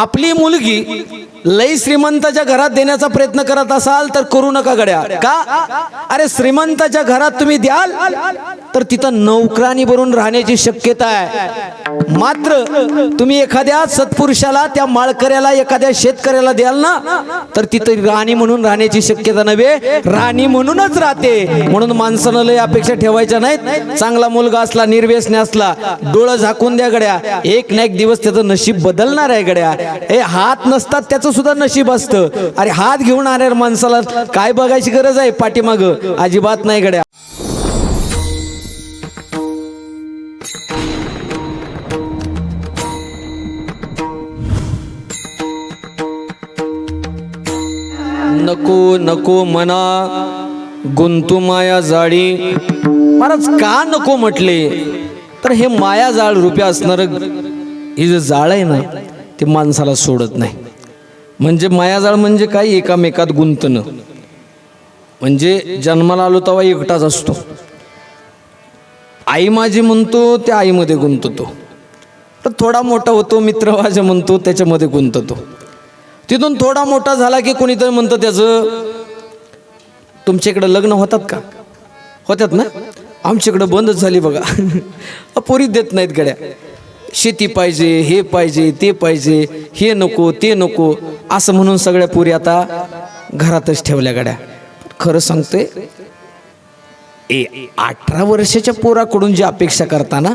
आपली मुलगी लई श्रीमंताच्या घरात देण्याचा प्रयत्न करत असाल तर करू नका गड्या. का? अरे श्रीमंताच्या घरात तुम्ही द्याल तर तिथं नौकरानी भरून राहण्याची शक्यता आहे. मात्र तुम्ही एखाद्या सत्पुरुषाला त्या माळकऱ्याला एखाद्या शेतकऱ्याला द्याल ना तर तिथं राणी म्हणून राहण्याची शक्यता नव्हे. राणी म्हणूनच राहते. म्हणून माणसानं लय अपेक्षा ठेवायच्या नाहीत. चांगला मुलगा असला निर्व्यसने असला डोळं झाकून द्या गड्या. एक ना एक दिवस त्याचं नशीब बदलणार आहे गड्या. हे हात नसतात त्याचं सुद्धा नशीब असतं. अरे हात घेऊन आणाऱ्या माणसाला काय बघायची गरज आहे पाठीमाग? अजिबात नाही गड्या. नको नको मना गुंतू माया जाळी. महाराज का नको म्हटले? तर हे माया जाळ रुपया असणार ही जे जाळ आहे ना ते माणसाला सोडत नाही. म्हणजे मायाजाळ म्हणजे काय? एकामेकात गुंतणं. म्हणजे जन्माला आलो तेव्हा एकटाच असतो. आई माझी म्हणतो त्या आईमध्ये गुंततो. तर थोडा मोठा होतो मित्र माझे म्हणतो त्याच्यामध्ये गुंततो. तिथून थोडा मोठा झाला की कोणीतरी म्हणतं त्याचं तुमच्याकडं लग्न होतात का? होतात ना? आमच्याकडं बंदच झाली बघा. पोरी देत नाहीत गड्या. शेती पाहिजे हे पाहिजे ते पाहिजे हे नको ते नको असं म्हणून सगळ्या पुरी आता घरातच ठेवल्या गड्या. खरं सांगतोय ए अठरा वर्षाच्या पोराकडून जी अपेक्षा करताना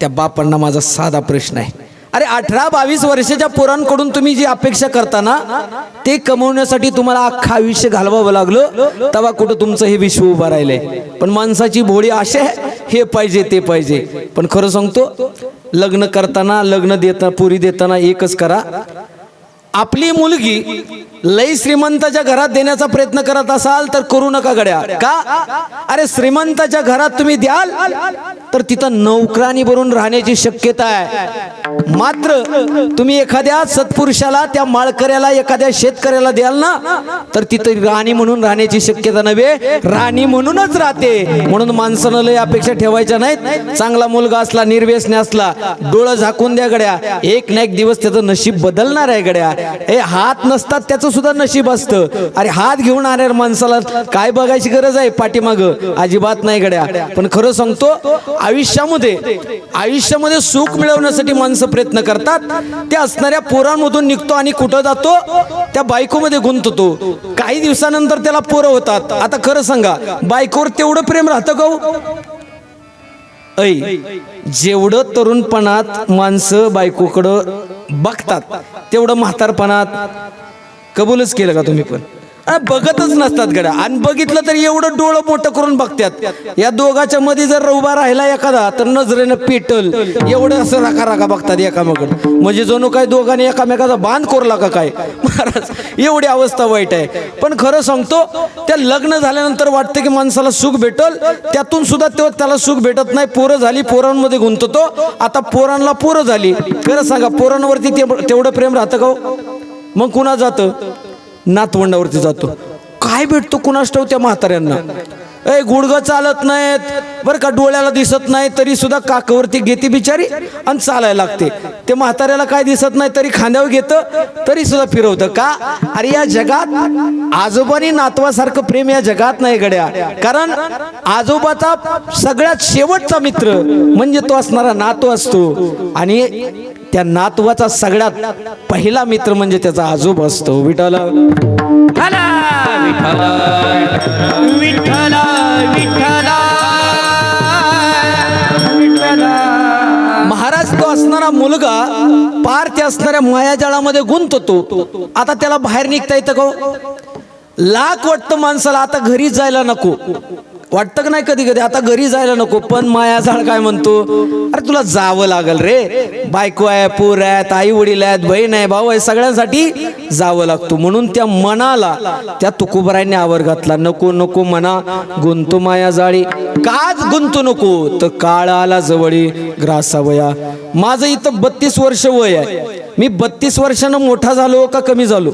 त्या बापांना माझा साधा प्रश्न आहे. अरे अठरा बावीस वर्षाच्या पोरांकडून तुम्ही जी अपेक्षा करताना ते कमवण्यासाठी तुम्हाला अख्खा आयुष्य घालवावं लागलं तेव्हा कुठं तुमचं हे विश्व उभं राहिलंय. पण माणसाची भोळी अशी आहे हे पाहिजे ते पाहिजे. पण खरं सांगतो लग्न करताना लग्न देता पुरी देताना एकच करा. आपली मुलगी लई श्रीमंताच्या घरात देण्याचा प्रयत्न करत असाल तर करू नका गड्या. का? अरे श्रीमंताच्या घरात तुम्ही द्याल तर तिथं नोकरानी भरून राहण्याची शक्यता आहे. मात्र तुम्ही एखाद्या सत्पुरुषाला त्या माळकऱ्याला एखाद्या शेतकऱ्याला द्याल ना तर तिथं राणी म्हणून राहण्याची शक्यता नव्हे. राणी म्हणूनच राहते. म्हणून माणसानं लय अपेक्षा ठेवायच्या नाहीत. चांगला मुलगा असला निर्व्यसने असला डोळं झाकून द्या गड्या. एक ना एक दिवस त्याचं नशीब बदलणार आहे गड्या. हे हात नसतात त्याचं सुद्धा नशीब असतं. अरे हात घेऊन आणाऱ्या माणसाला काय बघायची गरज आहे पाठीमाग? अजिबात नाही गड्या. पण खरं सांगतो आयुष्यामध्ये आयुष्यामध्ये सुख मिळवण्यासाठी माणसं प्रयत्न करतात. त्या असणाऱ्या पोरांमधून निघतो आणि कुठं जातो? त्या बायकोमध्ये गुंततो. काही दिवसानंतर त्याला पोरं होतात. आता खरं सांगा बायकोवर तेवढं प्रेम राहतं का हो? ऐ जेवढं तरुणपणात माणसं बायकोकडं बघतात तेवढं म्हातारपणात कबूलच केलं का तुम्ही पण? बघतच नसतात गड्या. आणि बघितलं तर एवढं डोळं मोठं करून बघतात या दोघाच्या मध्ये जर उभा राहिला एखादा तर नजरेनं पेटल. एवढं असं राखा राखा बघतात एकामेकडे म्हणजे जणू काय दोघांनी एकामेकाचा बांध कोरला का काय? महाराज एवढी अवस्था वाईट आहे. पण खरं सांगतो त्या लग्न झाल्यानंतर वाटतं की माणसाला सुख भेटल. त्यातून सुद्धा तेव्हा त्याला सुख भेटत नाही. पोरं झाली पोरांमध्ये गुंततो आता पोरांना पोरं झाली. खरं सांगा पोरांवरती ते- तेवढं प्रेम राहतं का हो? मग कुणा जातं? नातवंडावरती जातो. काय भेटतो कुणास ठेवत्या त्या म्हाताऱ्यांना? ए गुडघं चालत नाहीत. बरं का डोळ्याला दिसत नाही तरी सुद्धा काकावरती घेते बिचारी आणि चालायला लागते. ते म्हाताऱ्याला काय दिसत नाही तरी खांद्यावर घेतं तरी सुद्धा फिरवतं. का? अरे या जगात आजोबानी नातवासारखं प्रेम या जगात नाही गड्या. कारण आजोबाचा सगळ्यात शेवटचा मित्र म्हणजे तो असणारा नातू असतो. आणि त्या नातवाचा सगळ्यात पहिला मित्र म्हणजे त्याचा आजोबा असतो. विठाला विठ्ठला विठ्ठला तो असणारा मुलगा पार त्या असणाऱ्या मायाजाळामध्ये गुंततो आता त्याला बाहेर निघता येतं का हो? लाख वाटतं माणसाला आता घरी जायला नको. वाटतं का नाही कधी कधी? आता घरी जायला नको पण माया झाड काय म्हणतो? अरे तुला जावं लागल रे. बायको आहे पोर आहेत आई वडील आहेत बहीण आहे भाऊ आहे सगळ्यांसाठी जावं लागतो. म्हणून त्या मनाला त्या तुकोबरायांनी आवर घातला. नको नको मना गुंतो माया जाळी. काच गुंतू नको तर काळ आला जवळी ग्रासावया. माझं इथं बत्तीस वर्ष वय आहे. मी बत्तीस वर्षानं मोठा झालो का कमी झालो?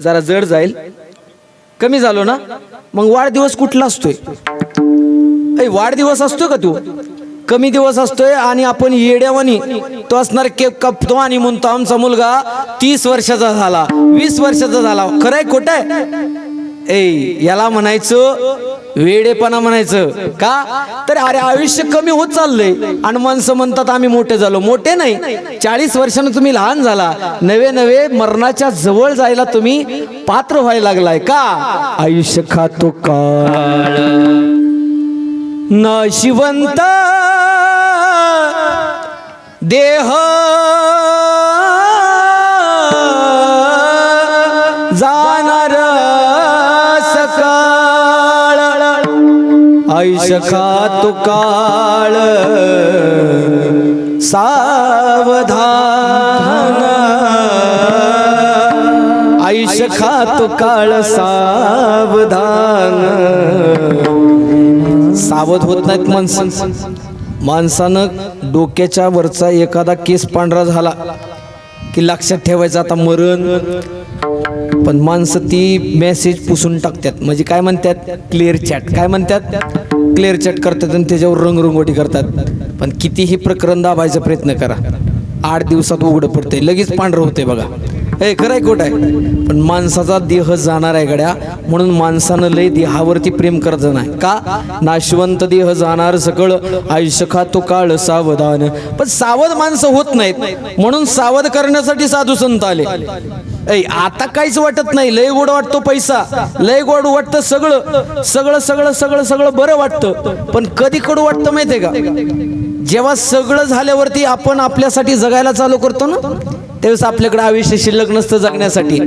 जरा जड जाईल. कमी झालो ना? मग वाढदिवस कुठला असतोय? ऐ वाढदिवस असतोय का तू? कमी दिवस असतोय आणि आपण येड्यावानी तो असणार केक कापतो आणि म्हणतो आमचा मुलगा तीस वर्षाचा झाला वीस वर्षाचा झाला. खरंय खोट आहे ए याला म्हणायचं वेडेपणा म्हणायचं. का? तर अरे आयुष्य कमी होत चाललंय. आणि माणसं म्हणतात आम्ही मोठे झालो. मोठे नाही. चाळीस वर्षानं तुम्ही लहान झाला. नवे नवे मरणाच्या जवळ जायला तुम्ही पात्र व्हायला लागलाय. का? आयुष्य खातो काळ. नशिवंत देह. आयुष्य तुकाळ सावधान। आयुष्य तुकाळ सावधान। सावध होत नाहीत माणसं. माणसानं डोक्याच्या वरचा एखादा केस पांढरा झाला की लक्षात ठेवायचं आता मरण. पण माणसं ती मेसेज पुसून टाकतात. म्हणजे काय म्हणतात? क्लिअर चॅट काय म्हणतात? क्लिअर चॅट करतात आणि त्याच्यावर रंगरंगोटी करतात. पण कितीही प्रकरण दाबायचा प्रयत्न करा. आठ दिवसात उघडं पडते लगेच पांढरं होते बघा. हे खरं आहे खोट आहे. पण माणसाचा देह जाणार आहे गड्या. म्हणून माणसानं लय देहावरती प्रेम करायचं नाही का? नाशवंत देह जाणार सकळ आयुष्य खातो काळ सावधान. पण सावध माणसं होत नाहीत. म्हणून सावध करण्यासाठी साधू संत आले. ऐ आता काहीच वाटत नाही. लय गोड वाटतो पैसा. लय गोड वाटतं सगळं. सगळं सगळं सगळं सगळं बरं वाटतं. पण कधी कडू वाटतं माहितीये का? जेव्हा सगळं झाल्यावरती आपण आपल्यासाठी जगायला चालू करतो ना त्यावेळेस आपल्याकडे आयुष्य शिल्लक नसतं जगण्यासाठी.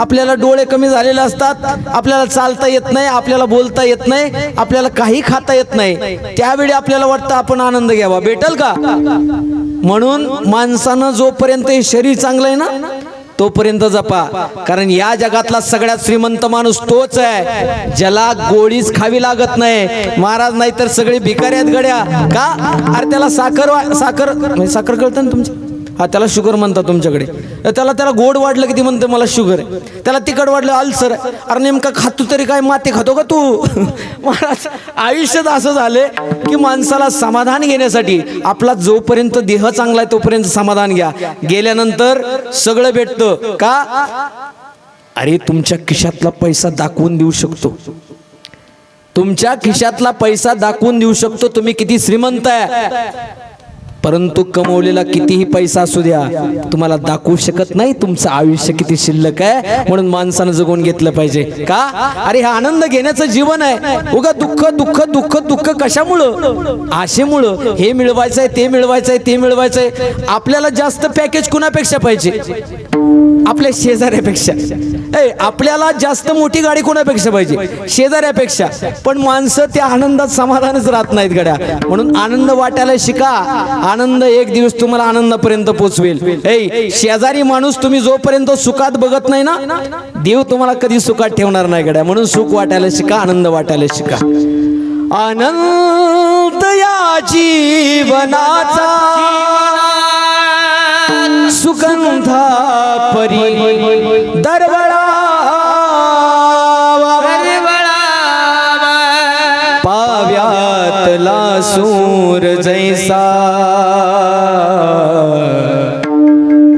आपल्याला डोळे कमी झालेले असतात. आपल्याला चालता येत नाही आपल्याला बोलता येत नाही आपल्याला काही खाता येत नाही. त्यावेळी आपल्याला वाटतं आपण आनंद घ्यावा. भेटल का? म्हणून माणसानं जोपर्यंत हे शरीर चांगलं आहे ना तोपर्यंत जपा. कारण या जगातला सगळ्यात श्रीमंत माणूस तोच आहे. ज्याला गोळीच खावी लागत नाही. महाराज नाही तर सगळे भिकारी आहेत गड्या. का? अरे त्याला साखर साखर साखर कळतं ना तुमच्या हा त्याला शुगर म्हणतात तुमच्याकडे. त्याला त्याला गोड वाढलं की ती म्हणते मला शुगर आहे. त्याला तिखट वाढलं अल्सर अरे नेमका खातो तरी काय माती खातो का तू? महाराज आयुष्यात असं झालं की माणसाला समाधान घेण्यासाठी आपला जोपर्यंत देह चांगला आहे तोपर्यंत समाधान घ्या. गेल्यानंतर सगळं भेटतं. का? अरे तुमच्या खिशातला पैसा दाखवून देऊ शकतो. तुमच्या खिशातला पैसा दाखवून देऊ शकतो. तुम्ही किती श्रीमंत आहे. परंतु कमवलेला कितीही पैसा असू द्या तुम्हाला दाखवू शकत नाही तुमचं आयुष्य किती शिल्लक आहे म्हणून माणसानं जगून घेतलं पाहिजे. का? अरे हा आनंद घेण्याचं जीवन आहे. उगा दुःख दुःख दुःख दुःख कशामुळं? आशेमुळं. हे मिळवायचंय ते मिळवायचंय ते मिळवायचंय. आपल्याला जास्त पॅकेज कुणापेक्षा पाहिजे? आपल्या शेजाऱ्यापेक्षा. ए आपल्याला जास्त मोठी गाडी कोणापेक्षा पाहिजे? शेजाऱ्यापेक्षा. पण माणसं त्या आनंदात समाधानच राहत नाहीत गड्या. म्हणून आनंद वाटायला शिका. आनंद एक दिवस तुम्हाला आनंदापर्यंत पोचवेल. ए शेजारी माणूस तुम्ही जोपर्यंत सुखात बघत नाही ना देव तुम्हाला कधी सुखात ठेवणार नाही गड्या. म्हणून सुख वाटायला शिका आनंद वाटायला शिका. आनंद या जीवनाचा सुगंधा परी दरवळा पाव्यातला सूर जैसा.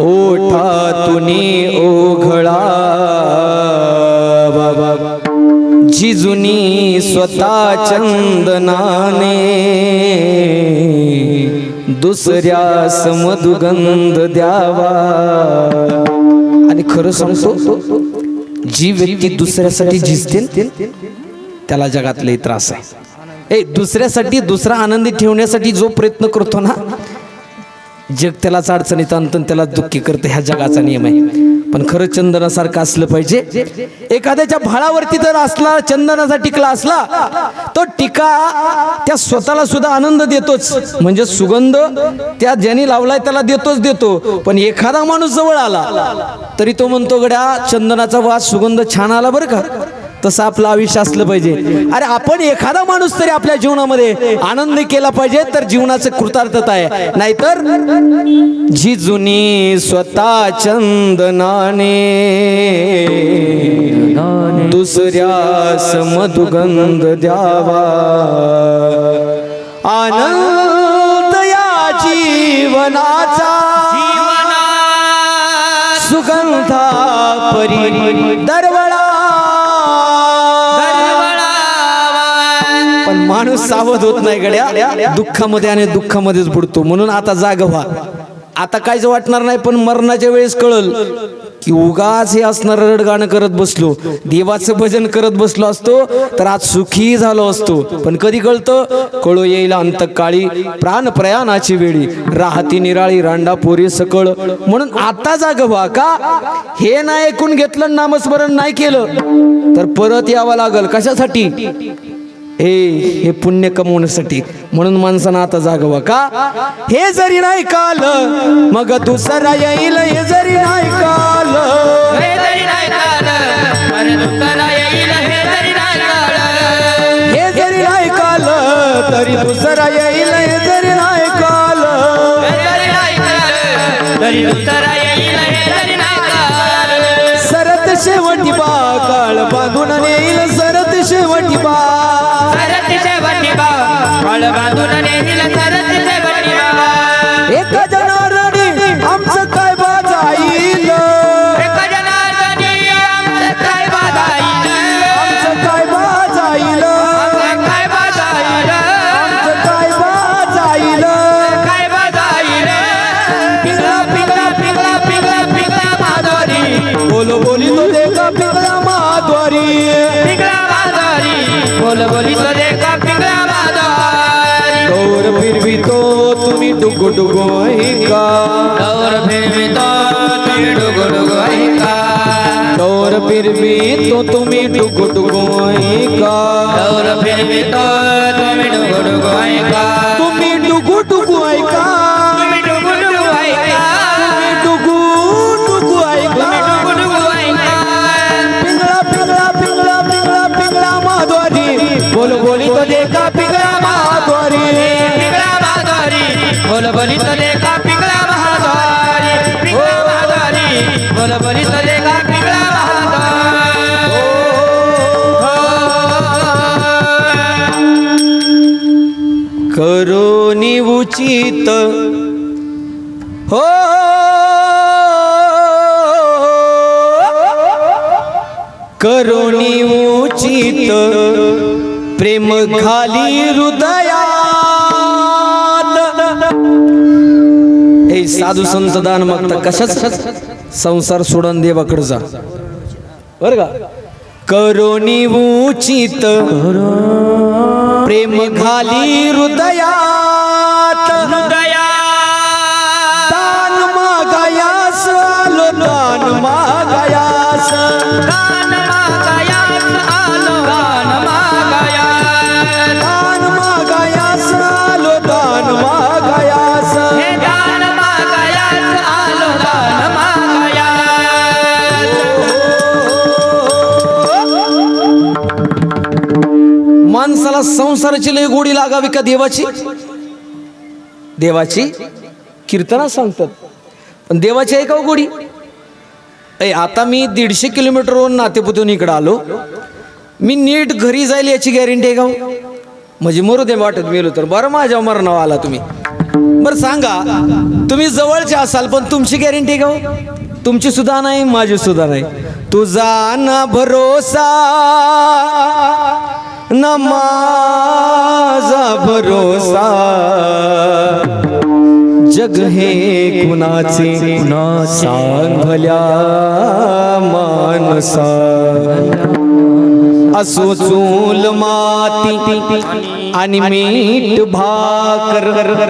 ओठातुनी ओघळा. जिजुनी स्वतः चंदनाने. दुसऱ्यास मधुगंध द्यावा. आणि खरं सांगतो जी व्यक्ती दुसऱ्यासाठी झिजते त्याला जगातले त्रास आहे. ए दुसऱ्यासाठी दुसरा आनंदी ठेवण्यासाठी जो प्रयत्न करतो ना जग त्यालाच अडचणीत आणतं त्याला दुःखी करतं ह्या जगाचा नियम आहे. पण खरं चंदनासारखं असलं पाहिजे. एखाद्याच्या भाळावरती जर असला चंदनाचा टिकला असला तो टिका त्या स्वतःला सुद्धा आनंद देतोच. म्हणजे सुगंध त्या ज्याने लावलाय त्याला देतोच देतो. पण एखादा माणूस जवळ आला तरी तो म्हणतो गड्या चंदनाचा वास सुगंध छान आला बरं का? तसं आपलं आयुष्य असलं पाहिजे. अरे आपण एखादा माणूस तरी आपल्या जीवनामध्ये आनंद केला पाहिजे तर जीवनाचं कृतार्थता आहे. नाहीतर जी जुनी स्वतः चंदनाने दुसऱ्यास मधुगंध द्यावा. आनंद जीवनाचा माणूस सावध होत नाही गड्या. दुःखामध्ये आणि दुःखामध्येच बुडतो. म्हणून आता जाग व्हा. आता काहीच वाटणार नाही पण मरणाच्या वेळेस कळल की उगाच हे असणार रडगाणं करत बसलो. देवाचं भजन करत बसलो असतो तर आज सुखी झालो असतो. पण कधी कळतं? कळो येईल अंतकाळी प्राण प्रयाणाची वेळी. राहती निराळी रांडा पोरी सकळ. म्हणून आता जाग व्हा का? हे नाही ऐकून घेतलं नामस्मरण नाही केलं तर परत यावं लागल. कशासाठी? हे हे पुण्य कमवण्यासाठी. म्हणून माणसानं आता जागवा का? हे जरी नाही काल मग दुसरा येईल हे जरी नाही काल. हे जरी नाही काल तरी दुसरा येईल हे जरी नाही काल. सरत शेवटी बा काळ बांधून येईल सरत शेवटी बा एक ಗುಡು ಗೋಹಿಕ ತೌರ ಪ್ರೇಮಿತ ಗುಡು ಗುಡು ಗೋಹಿಕ ತೌರ ಪಿರ್ವಿ ತೋ ತುಮಿ ಡುಗುಡು ಗೋಹಿಕ ತೌರ ಪ್ರೇಮಿತ ತುಮಿ ಡುಗುಡು ಗೋಹಿಕ ತುಮಿ गीत. हो. करुणी उचित प्रेम खाली हृदयात. हे साधू संत दान मागता कशाच? संसार सोडून देवाकडे जा. बर का? करोनी उचित प्रेम खाली हृदयात. माणसाला संसाराची लय गोडी लागावी का देवाची? देवाची कीर्तना सांगतात. पण देवाची आहे का गोडी ऐ आता मी दीडशे किलोमीटरवरून नातेपुतून इकडं आलो. मी नीट घरी जाईल याची गॅरंटी आहे का हो? म्हणजे मरू दे वाटत मेलो तर. बरं माझ्या मरणावर आला तुम्ही. बरं सांगा तुम्ही जवळचे असाल पण तुमची गॅरंटी आहे का हो? तुमची सुद्धा नाही माझी सुद्धा नाही. तुझा ना भरोसा. नमाजा भरोसा। जग हे कुणाचे? सांग भल्या मानसा। असो चूल माती आणि मीठ भाकर।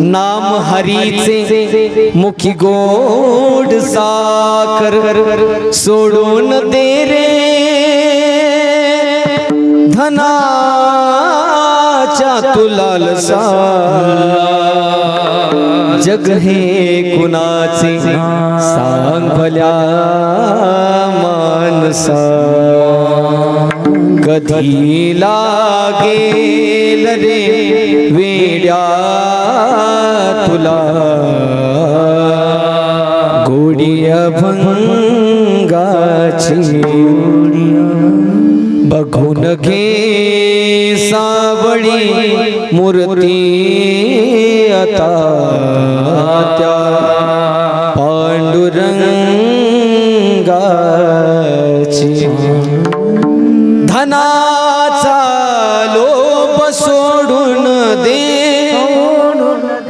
नाम हरीचे मुखी गोड साकर सोडून दे रे धनाच्या तुलालसा जग हे कुणाचे? सांग भल्या मानसा. कधी लागेल रे वेड्या तुला? गोडी अभंगाची बघून घे सावळी मूर्ती आता त्या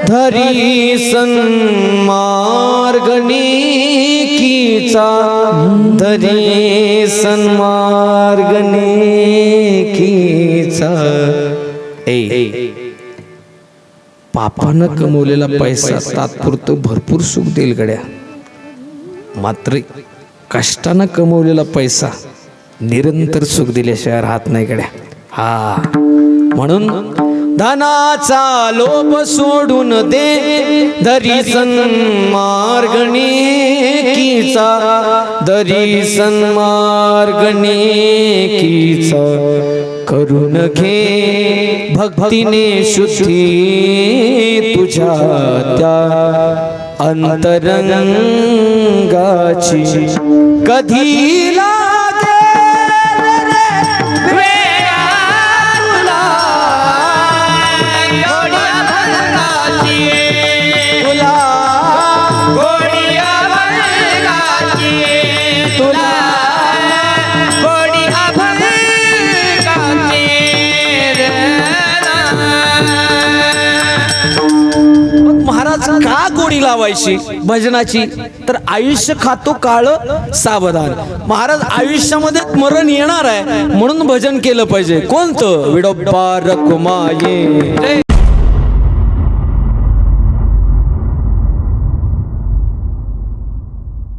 धरी सन्मार्गणिकीचा धरी सन्मार्गणिकीचा ए. पापानं कमवलेला पैसा तात्पुरतं भरपूर सुख देईल गड्या. मात्र कष्टानं कमवलेला पैसा निरंतर सुख दिल्याशिवाय राहत नाही गड्या. हा. म्हणून धनाचा लोभ सोडून दे धरी सन्मार्गणिकीचा धरी सन्मार्गणिकीचा करून घे भक्तीने शुद्धी तुझ्या त्या अंतरंगाची. कधी गोडी लावायची भजनाची. तर आयुष्य खातो काळ सावधान. महाराज आयुष्यामध्ये मरण येणार आहे म्हणून भजन केलं पाहिजे. कोणतं? विडोबा रकुमाये